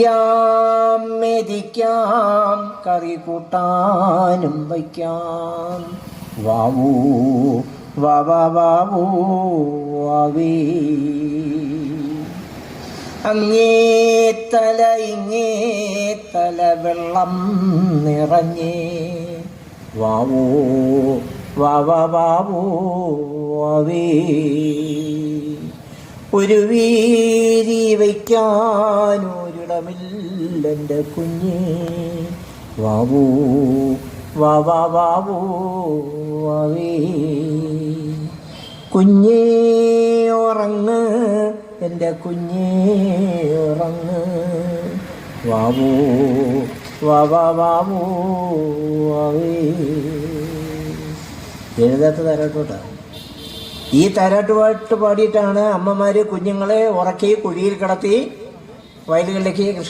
ക്കാം മെതിക്കാം കറി കൂട്ടാനും വയ്ക്കാം. വാവൂ വാവാ വാവൂ വാവേ. അങ്ങേ തല ഇങ്ങേ തല വെള്ളം നിറഞ്ഞേ. വാവൂ വാവാ വാവൂ വാവേ. ഒരു വീതി വയ്ക്കാനൊരിടമില്ലെന്റെ കുഞ്ഞേ. വാവൂ വാവാ വാവൂ വാവേ. കുഞ്ഞേ ഉറങ്ങ് എന്റെ കുഞ്ഞേ ഉറങ്ങ്. വാവൂ വാവാ വാവൂ. വാവേ എഴുതാത്ത തരട്ടോട്ടാ ഈ തരാട്ടുപാട്ട് പാടിയിട്ടാണ് അമ്മമാര് കുഞ്ഞുങ്ങളെ ഉറക്കി കുഴിയിൽ കിടത്തി വയലുകളിലേക്ക് കൃഷി